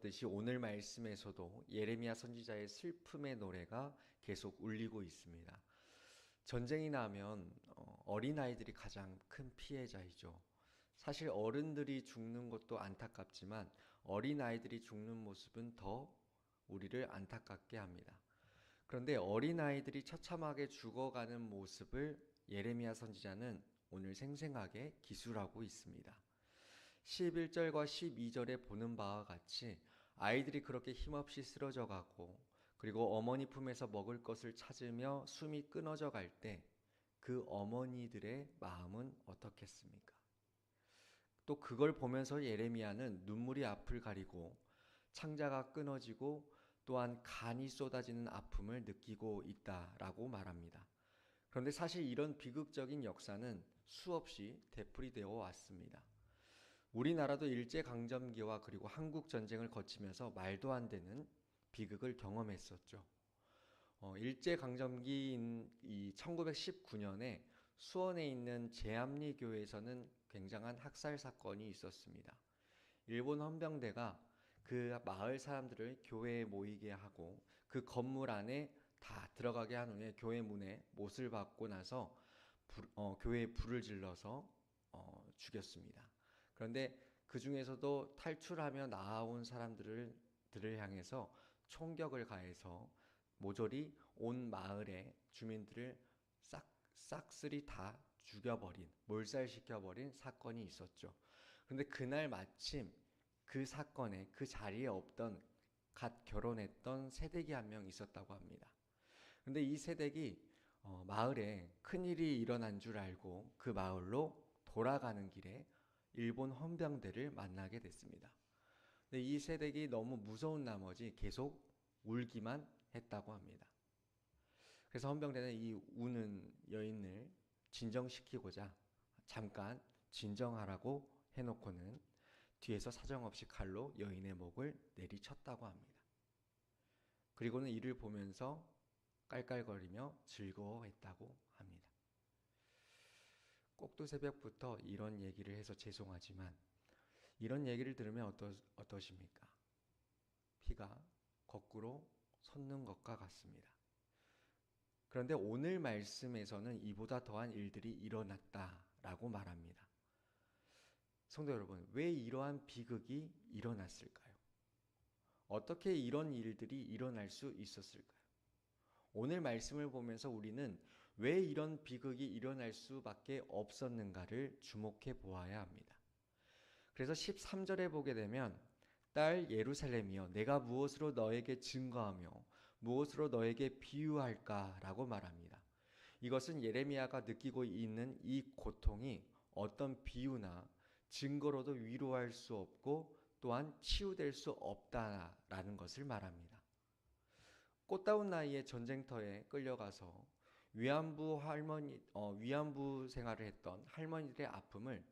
듯이 오늘 말씀에서도 예레미야 선지자의 슬픔의 노래가 계속 울리고 있습니다. 전쟁이 나면 어, 어린아이들이 가장 큰 피해자이죠. 사실 어른들이 죽는 것도 안타깝지만 어린아이들이 죽는 모습은 더 우리를 안타깝게 합니다. 그런데 어린아이들이 처참하게 죽어가는 모습을 예레미야 선지자는 오늘 생생하게 기술하고 있습니다. 11절과 12절에 보는 바와 같이 아이들이 그렇게 힘없이 쓰러져 가고 그리고 어머니 품에서 먹을 것을 찾으며 숨이 끊어져 갈 때 그 어머니들의 마음은 어떻겠습니까? 또 그걸 보면서 예레미야는 눈물이 앞을 가리고 창자가 끊어지고 또한 간이 쏟아지는 아픔을 느끼고 있다라고 말합니다. 그런데 사실 이런 비극적인 역사는 수없이 되풀이되어 왔습니다. 우리나라도 일제강점기와 그리고 한국전쟁을 거치면서 말도 안 되는 비극을 경험했었죠. 어, 일제강점기인 이 1919년에 수원에 있는 제암리 교회에서는 굉장한 학살 사건이 있었습니다. 일본 헌병대가 그 마을 사람들을 교회에 모이게 하고 그 건물 안에 다 들어가게 한 후에 교회 문에 못을 박고 나서 불, 어, 교회에 불을 질러서 어, 죽였습니다. 그런데 그 중에서도 탈출하며 나아온 사람들을 들을 향해서 총격을 가해서 모조리 온 마을의 주민들을 싹 싹쓸이 다 죽여버린 몰살시켜버린 사건이 있었죠. 그런데 그날 마침 그 사건에 그 자리에 없던 갓 결혼했던 새댁이 한 명 있었다고 합니다. 근데 이 새댁이 어, 마을에 큰 일이 일어난 줄 알고 그 마을로 돌아가는 길에 일본 헌병대를 만나게 됐습니다. 근데 이 새댁이 너무 무서운 나머지 계속 울기만 했다고 합니다. 그래서 헌병대는 이 우는 여인을 진정시키고자 잠깐 진정하라고 해놓고는 뒤에서 사정없이 칼로 여인의 목을 내리쳤다고 합니다. 그리고는 이를 보면서 깔깔거리며 즐거워했다고 합니다. 꼭두 새벽부터 이런 얘기를 해서 죄송하지만 이런 얘기를 들으면 어떠, 어떠십니까? 피가 거꾸로 솟는 것과 같습니다. 그런데 오늘 말씀에서는 이보다 더한 일들이 일어났다라고 말합니다. 성도 여러분, 왜 이러한 비극이 일어났을까요? 어떻게 이런 일들이 일어날 수 있었을까요? 오늘 말씀을 보면서 우리는 왜 이런 비극이 일어날 수밖에 없었는가를 주목해 보아야 합니다. 그래서 13절에 보게 되면 딸 예루살렘이여 내가 무엇으로 너에게 증거하며 무엇으로 너에게 비유할까라고 말합니다. 이것은 예레미야가 느끼고 있는 이 고통이 어떤 비유나 증거로도 위로할 수 없고 또한 치유될 수 없다라는 것을 말합니다. 꽃다운 나이에 전쟁터에 끌려가서 위안부 할머니 어, 위안부 생활을 했던 할머니들의 아픔을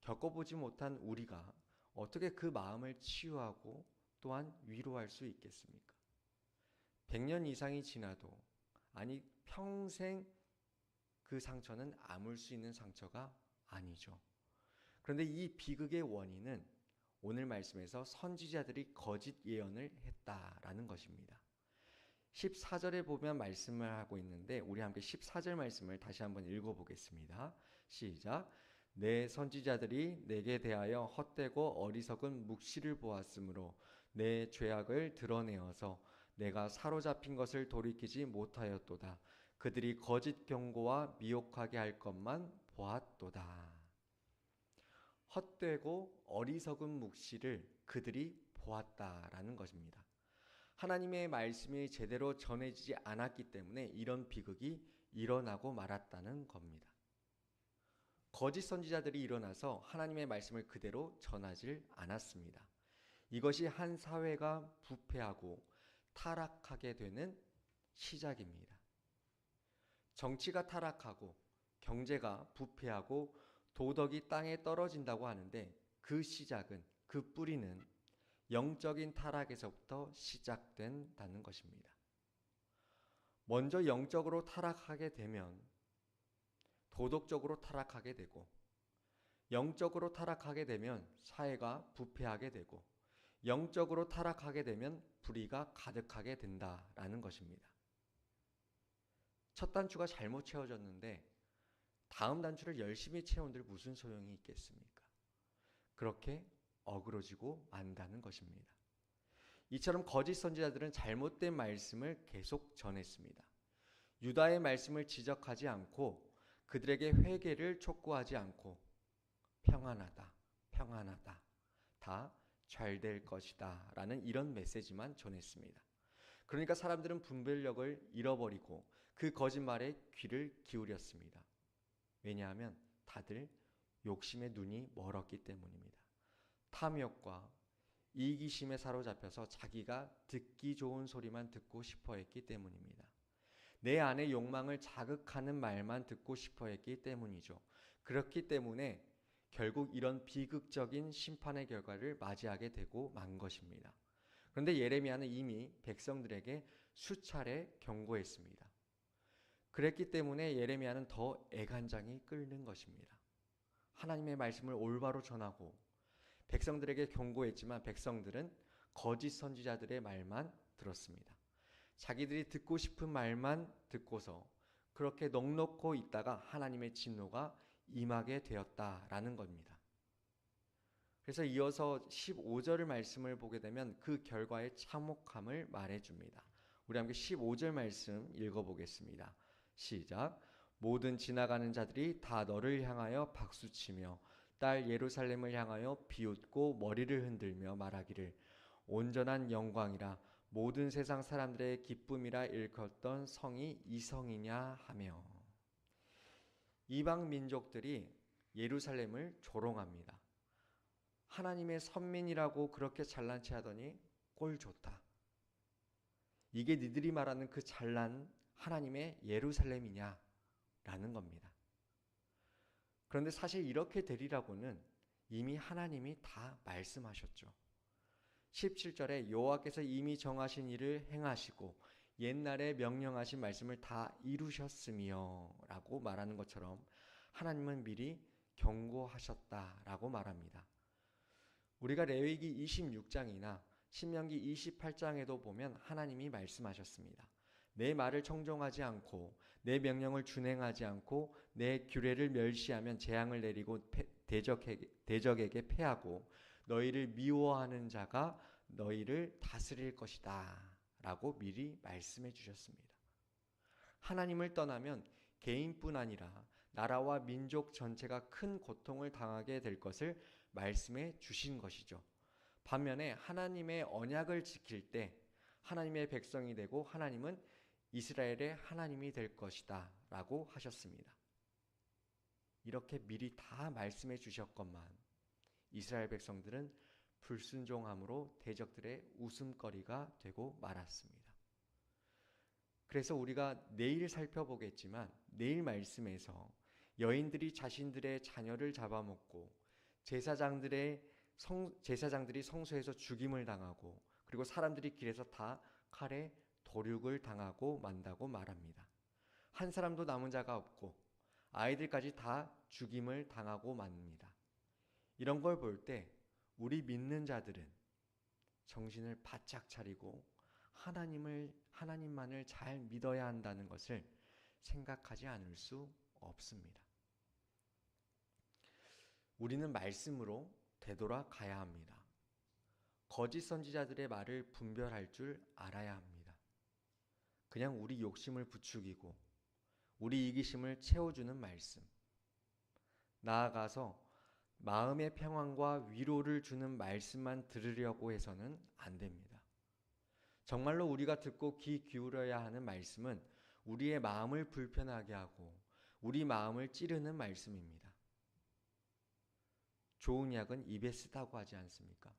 겪어보지 못한 우리가 어떻게 그 마음을 치유하고 또한 위로할 수 있겠습니까? 100년 이상이 지나도 아니 평생 그 상처는 아물 수 있는 상처가 아니죠. 그런데 이 비극의 원인은 오늘 말씀에서 선지자들이 거짓 예언을 했다라는 것입니다. 14절에 보면 말씀을 하고 있는데 우리 함께 14절 말씀을 다시 한번 읽어 보겠습니다. 시작. 내 선지자들이 내게 대하여 헛되고 어리석은 묵시를 보았으므로 내 죄악을 드러내어서 내가 사로잡힌 것을 돌이키지 못하였도다. 그들이 거짓 경고와 미혹하게 할 것만 보았도다. 헛되고 어리석은 묵시를 그들이 보았다라는 것입니다. 하나님의 말씀이 제대로 전해지지 않았기 때문에 이런 비극이 일어나고 말았다는 겁니다. 거짓 선지자들이 일어나서 하나님의 말씀을 그대로 전하질 않았습니다. 이것이 한 사회가 부패하고 타락하게 되는 시작입니다. 정치가 타락하고 경제가 부패하고 도덕이 땅에 떨어진다고 하는데 그 시작은 그 뿌리는 영적인 타락에서부터 시작된다는 것입니다. 먼저 영적으로 타락하게 되면 도덕적으로 타락하게 되고 영적으로 타락하게 되면 사회가 부패하게 되고 영적으로 타락하게 되면 불의가 가득하게 된다라는 것입니다. 첫 단추가 잘못 채워졌는데 다음 단추를 열심히 채운들 무슨 소용이 있겠습니까? 그렇게 어그러지고 만다는 것입니다. 이처럼 거짓 선지자들은 잘못된 말씀을 계속 전했습니다. 유다의 말씀을 지적하지 않고 그들에게 회개를 촉구하지 않고 평안하다, 평안하다, 다 잘 될 것이다 라는 이런 메시지만 전했습니다. 그러니까 사람들은 분별력을 잃어버리고 그 거짓말에 귀를 기울였습니다. 왜냐하면 다들 욕심의 눈이 멀었기 때문입니다. 탐욕과 이기심에 사로잡혀서 자기가 듣기 좋은 소리만 듣고 싶어 했기 때문입니다. 내 안의 욕망을 자극하는 말만 듣고 싶어 했기 때문이죠. 그렇기 때문에 결국 이런 비극적인 심판의 결과를 맞이하게 되고 만 것입니다. 그런데 예레미야는 이미 백성들에게 수차례 경고했습니다. 그랬기 때문에 예레미야는 더 애간장이 끓는 것입니다. 하나님의 말씀을 올바로 전하고 백성들에게 경고했지만 백성들은 거짓 선지자들의 말만 들었습니다. 자기들이 듣고 싶은 말만 듣고서 그렇게 넉넉고 있다가 하나님의 진노가 임하게 되었다라는 겁니다. 그래서 이어서 15절 말씀을 보게 되면 그 결과의 참혹함을 말해 줍니다. 우리 함께 15절 말씀 읽어 보겠습니다. 시작. 모든 지나가는 자들이 다 너를 향하여 박수치며 딸 예루살렘을 향하여 비웃고 머리를 흔들며 말하기를 온전한 영광이라 모든 세상 사람들의 기쁨이라 일컫던 성이 이 성이냐 하며 이방 민족들이 예루살렘을 조롱합니다. 하나님의 선민이라고 그렇게 잘난 체 하더니 꼴 좋다. 이게 니들이 말하는 그 잘난 하나님의 예루살렘이냐? 라는 겁니다. 그런데 사실 이렇게 되리라고는 이미 하나님이 다 말씀하셨죠. 17절에 여호와께서 이미 정하신 일을 행하시고 옛날에 명령하신 말씀을 다 이루셨으며라고 말하는 것처럼 하나님은 미리 경고하셨다라고 말합니다. 우리가 레위기 26장이나 신명기 28장에도 보면 하나님이 말씀하셨습니다. 내 말을 청종하지 않고 내 명령을 준행하지 않고 내 규례를 멸시하면 재앙을 내리고 대적에게, 대적에게 패하고 너희를 미워하는 자가 너희를 다스릴 것이다. 라고 미리 말씀해 주셨습니다. 하나님을 떠나면 개인뿐 아니라 나라와 민족 전체가 큰 고통을 당하게 될 것을 말씀해 주신 것이죠. 반면에 하나님의 언약을 지킬 때 하나님의 백성이 되고 하나님은 이스라엘의 하나님이 될 것이다 라고 하셨습니다. 이렇게 미리 다 말씀해 주셨건만 이스라엘 백성들은 불순종함으로 대적들의 웃음거리가 되고 말았습니다. 그래서 우리가 내일 살펴보겠지만 내일 말씀에서 여인들이 자신들의 자녀를 잡아먹고 제사장들의 성, 제사장들이 성소에서 죽임을 당하고 그리고 사람들이 길에서 다 칼에 도륙을 당하고 만다고 말합니다. 한 사람도 남은 자가 없고 아이들까지 다 죽임을 당하고 맙니다. 이런 걸 볼 때 우리 믿는 자들은 정신을 바짝 차리고 하나님을 하나님만을 잘 믿어야 한다는 것을 생각하지 않을 수 없습니다. 우리는 말씀으로 되돌아가야 합니다. 거짓 선지자들의 말을 분별할 줄 알아야 합니다. 그냥 우리 욕심을 부추기고 우리 이기심을 채워주는 말씀. 나아가서 마음의 평안과 위로를 주는 말씀만 들으려고 해서는 안 됩니다. 정말로 우리가 듣고 귀 기울여야 하는 말씀은 우리의 마음을 불편하게 하고 우리 마음을 찌르는 말씀입니다. 좋은 약은 입에 쓰다고 하지 않습니까?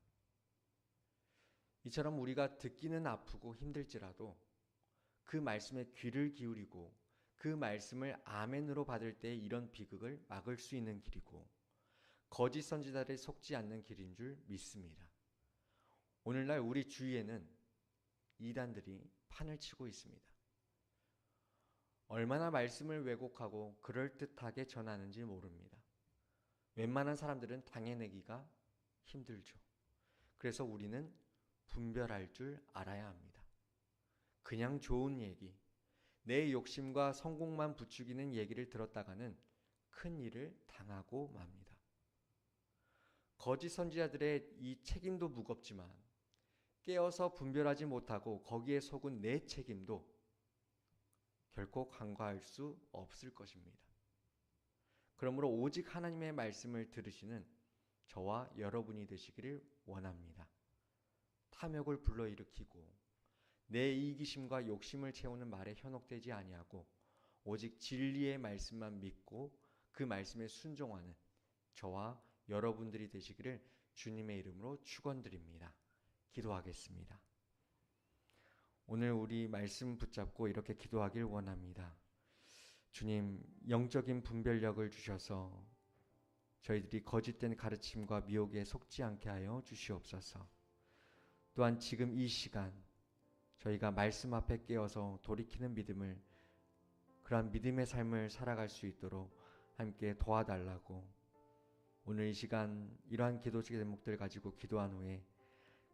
이처럼 우리가 듣기는 아프고 힘들지라도 그 말씀에 귀를 기울이고 그 말씀을 아멘으로 받을 때 이런 비극을 막을 수 있는 길이고 거짓 선지자들에 속지 않는 길인 줄 믿습니다. 오늘날 우리 주위에는 이단들이 판을 치고 있습니다. 얼마나 말씀을 왜곡하고 그럴듯하게 전하는지 모릅니다. 웬만한 사람들은 당해내기가 힘들죠. 그래서 우리는 분별할 줄 알아야 합니다. 그냥 좋은 얘기, 내 욕심과 성공만 부추기는 얘기를 들었다가는 큰 일을 당하고 맙니다. 거짓 선지자들의 이 책임도 무겁지만 깨어서 분별하지 못하고 거기에 속은 내 책임도 결코 간과할 수 없을 것입니다. 그러므로 오직 하나님의 말씀을 들으시는 저와 여러분이 되시기를 원합니다. 탐욕을 불러일으키고 내 이기심과 욕심을 채우는 말에 현혹되지 아니하고 오직 진리의 말씀만 믿고 그 말씀에 순종하는 저와 여러분들이 되시기를 주님의 이름으로 축원드립니다. 기도하겠습니다. 오늘 우리 말씀 붙잡고 이렇게 기도하길 원합니다. 주님, 영적인 분별력을 주셔서 저희들이 거짓된 가르침과 미혹에 속지 않게 하여 주시옵소서. 또한 지금 이 시간 저희가 말씀 앞에 깨어서 돌이키는 믿음을 그러한 믿음의 삶을 살아갈 수 있도록 함께 도와달라고 오늘 이 시간 이러한 기도 제목들 가지고 기도한 후에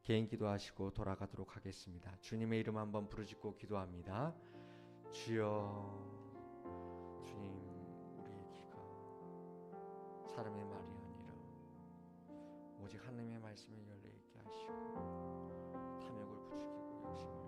개인 기도하시고 돌아가도록 하겠습니다. 주님의 이름 한번 부르짖고 기도합니다. 주여 주님 우리의 귀가 사람의 말이 아니라 오직 하나님의 말씀을 열려 있게 하시고 탐욕을 부추기고 욕심을